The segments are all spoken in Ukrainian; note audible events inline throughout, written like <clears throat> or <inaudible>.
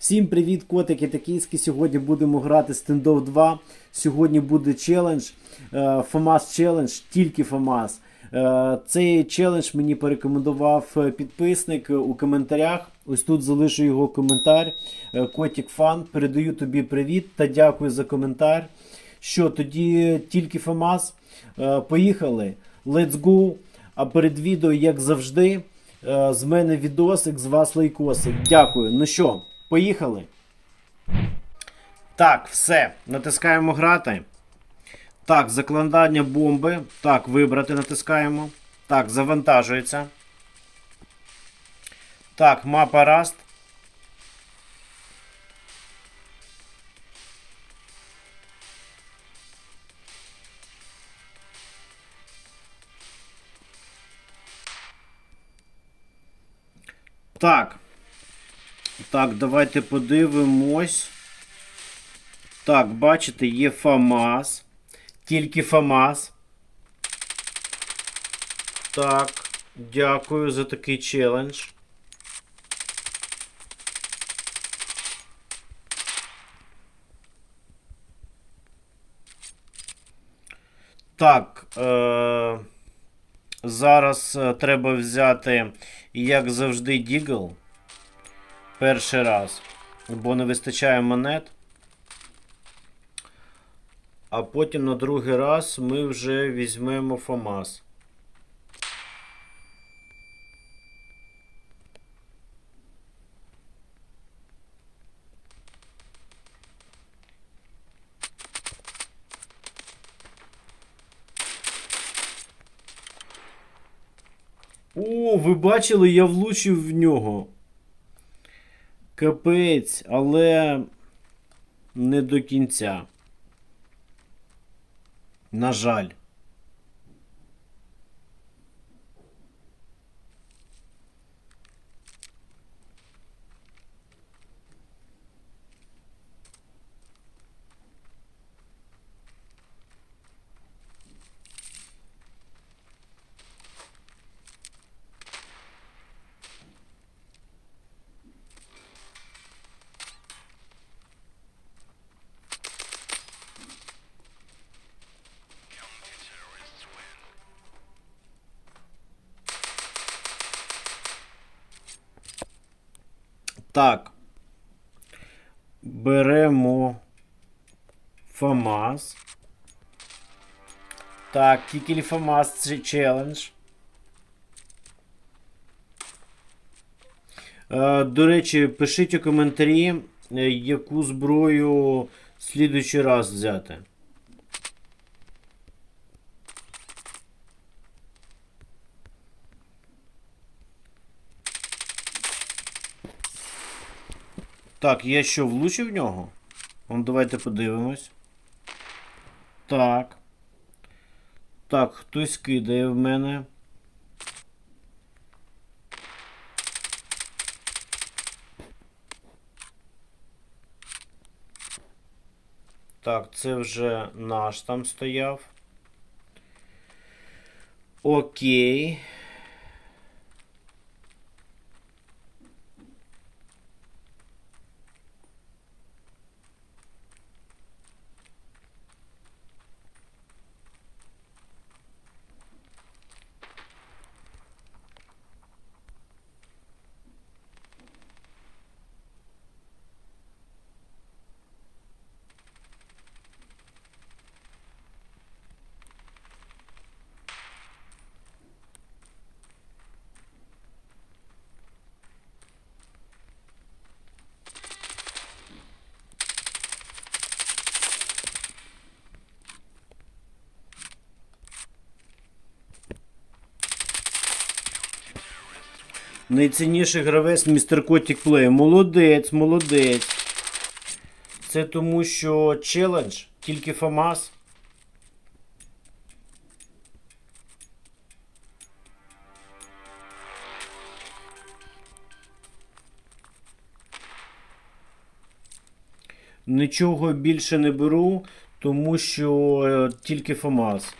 Всім привіт, котики токійські. Сьогодні будемо грати стендов 2. Сьогодні буде челендж е, FAMAS челендж, тільки FAMAS. Е, Цей челендж мені порекомендував е, підписник у коментарях. Ось тут залишу його коментар. Котик фан, передаю тобі привіт та дякую за коментар. Що тоді тільки. Е, Поїхали. Let's go. А перед відео, як завжди, з мене відосик, з вас лайкосик. Дякую. Ну що, поїхали. Так, все. Натискаємо грати. Так, закладання бомби. Так, вибрати натискаємо. Так, завантажується. Так, мапа Rust. Так. Так, давайте подивимось. Так, бачите, є ФАМАС. Тільки ФАМАС. Так, дякую за такий челендж. Так. Е- зараз е, треба взяти, як завжди, Дігл. Перший раз. Бо не вистачає монет. А потім на другий раз ми вже візьмемо ФАМАС. О, ви бачили, я влучив в нього. Капець, але не до кінця. На жаль. Так. Беремо ФАМАС. Так, тільки ФАМАС це челендж. Е, До речі, пишіть у коментарі, е, яку зброю слідуючий раз взяти. Так, я що, влучив в нього? Ну, давайте подивимось. Так. Так, хтось кидає в мене. Так, це вже наш там стояв. Окей. Найцінніший гравець містер Котік Плей. Молодець, молодець. Це тому, що челендж, тільки ФАМАС. Нічого більше не беру, тому що е, тільки ФАМАС.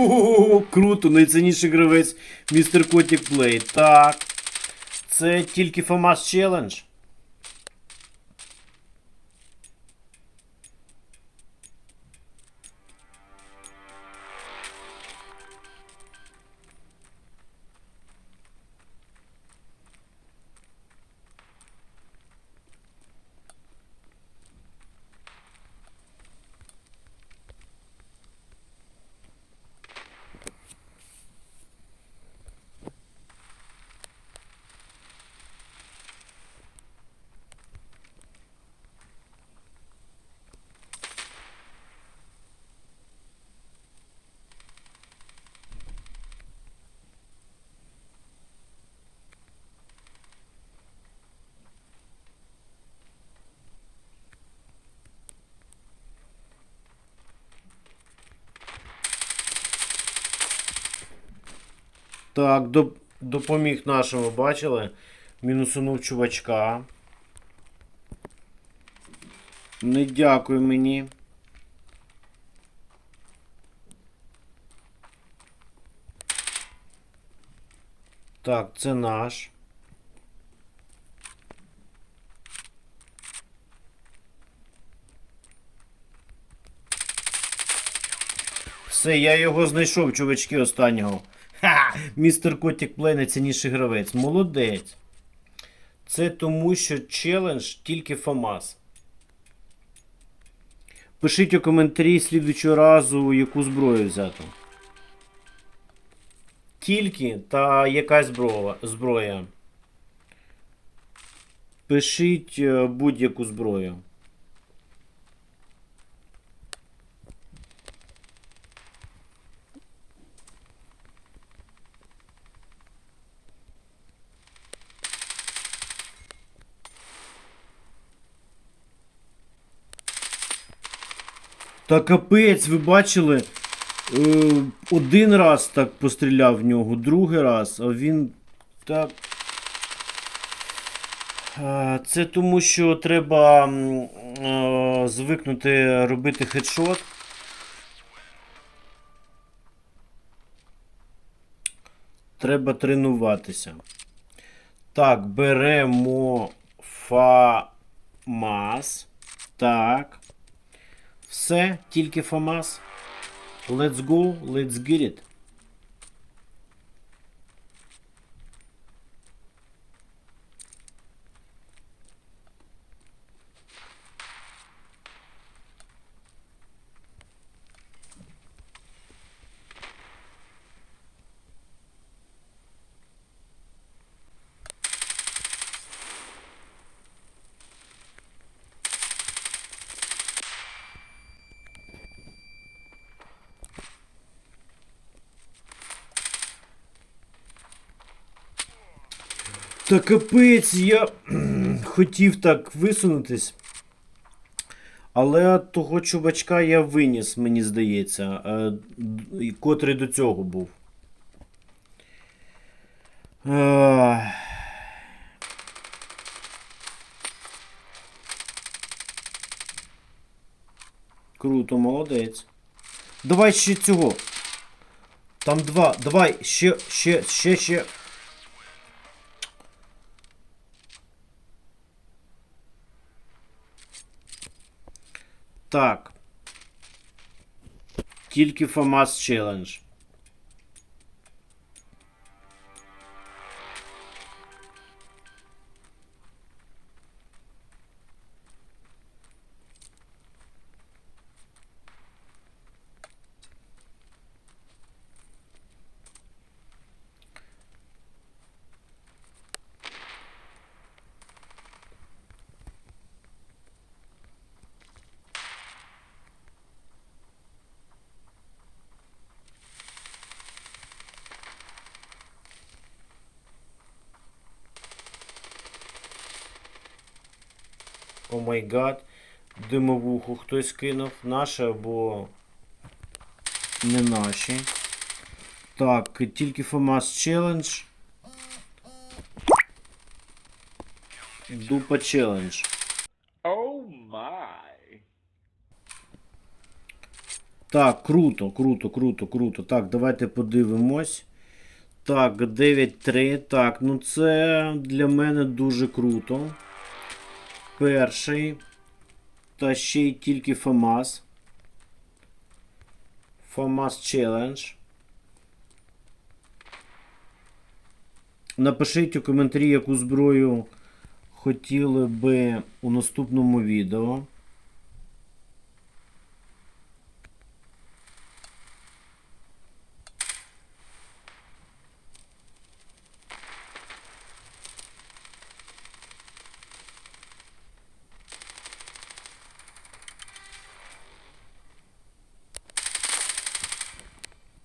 О, круто, найцінніший гравець містер Котік Плей. Так. Це тільки FAMAS челендж. Так, допоміг нашому, бачили? Мінусунув чувачка. Не дякую мені. Так, це наш. Все, я його знайшов, чувачки, останнього. Містер Котік Плей найцінніший гравець. Молодець. Це тому, що челендж тільки ФАМАС. Пишіть у коментарі слідуючого разу, яку зброю взяти. Тільки та якась зброя. зброя. Пишіть е, будь-яку зброю. Та капець, ви бачили? Е, один раз так постріляв в нього, другий раз, а він так. Е, Це тому, що треба е, звикнути робити хедшот. Треба тренуватися. Так, беремо ФАМАС. Так. Все, тільки ФАМАС. Let's go, let's get it. Та капець, я <clears throat> хотів так висунутись. Але того чувачка я виніс, мені здається, е, котрий до цього був. Круто, молодець. Давай ще цього. Там два. Давай, ще, ще, ще, ще. Так. Тільки FAMAS Challenge. О май гад. Димовуху хтось кинув. Наше або не наші. Так, тільки FAMAS Challenge. Дупа Challenge. Oh my. Так, круто, круто, круто, круто. Так, давайте подивимось. Так, 9-3. Так, ну це для мене дуже круто. Перший. Та ще й тільки ФАМАС. ФАМАС Challenge. Напишіть у коментарі, яку зброю хотіли би у наступному відео.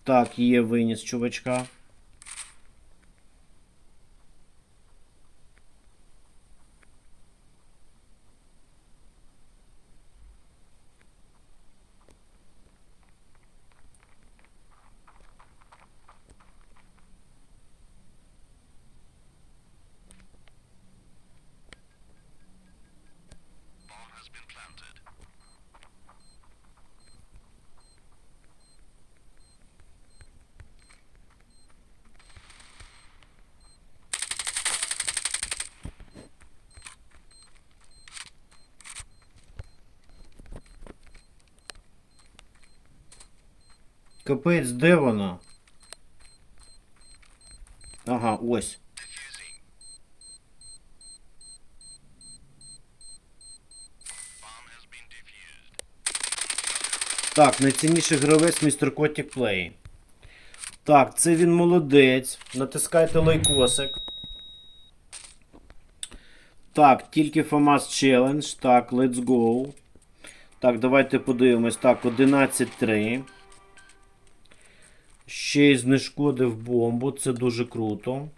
Так, є виніс чувачка. Капець, де вона? Ага, ось. Так, найцінніший гравець містер Котік Плей. Так, це він молодець. Натискайте лайкосик. Так, тільки FAMAS Challenge. Так, let's go. Так, давайте подивимось. Так, 11-3. Ще й знешкодив бомбу. Це дуже круто.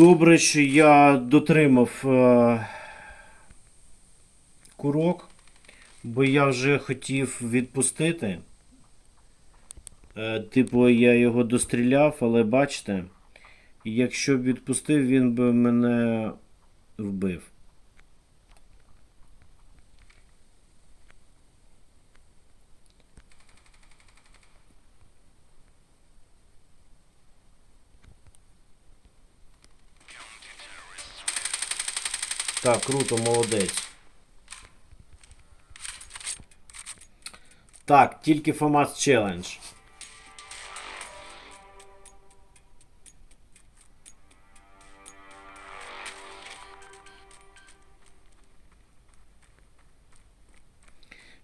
Добре, що я дотримав е, курок, бо я вже хотів відпустити. Е, типу, я його достріляв, але бачите, якщо б відпустив, він би мене вбив. Так, круто, молодець. Так, тільки FAMAS Challenge.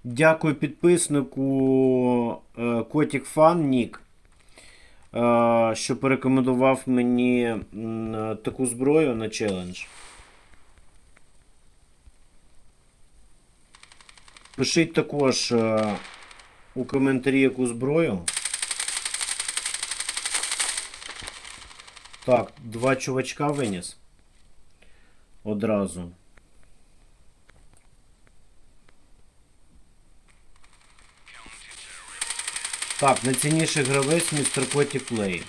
Дякую підписнику е, Котік Фан Нік, е, що порекомендував мені таку зброю на челендж. Пишіть також е, у коментарі яку зброю. Так, два чувачка виніс. Одразу. Так, найцінніший гравець містер Коті Плей.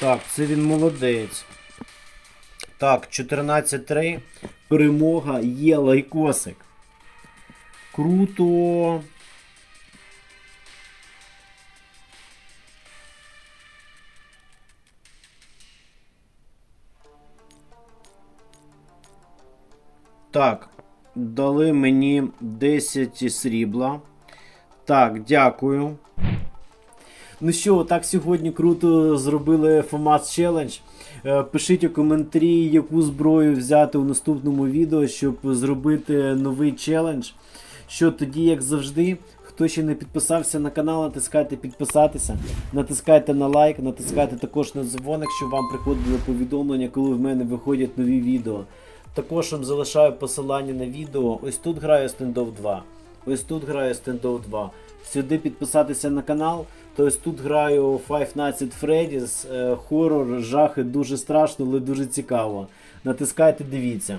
Так, це він молодець. Так, 14-3. Перемога є лайкосик. Круто. Так, дали мені 10 срібла. Так, дякую. Ну що, так сьогодні круто зробили FAMAS Challenge. Е, Пишіть у коментарі, яку зброю взяти у наступному відео, щоб зробити новий челендж що тоді, як завжди, хто ще не підписався на канал, натискайте підписатися, натискайте на лайк, натискайте також на дзвоник, щоб вам приходили повідомлення, коли в мене виходять нові відео. Також вам залишаю посилання на відео. Ось тут граю стендов 2. Ось тут граю стендов 2. Сюди підписатися на канал. То ось тут граю Five Nights at Freddy's, е, хорор, жахи, дуже страшно, але дуже цікаво. Натискайте, дивіться.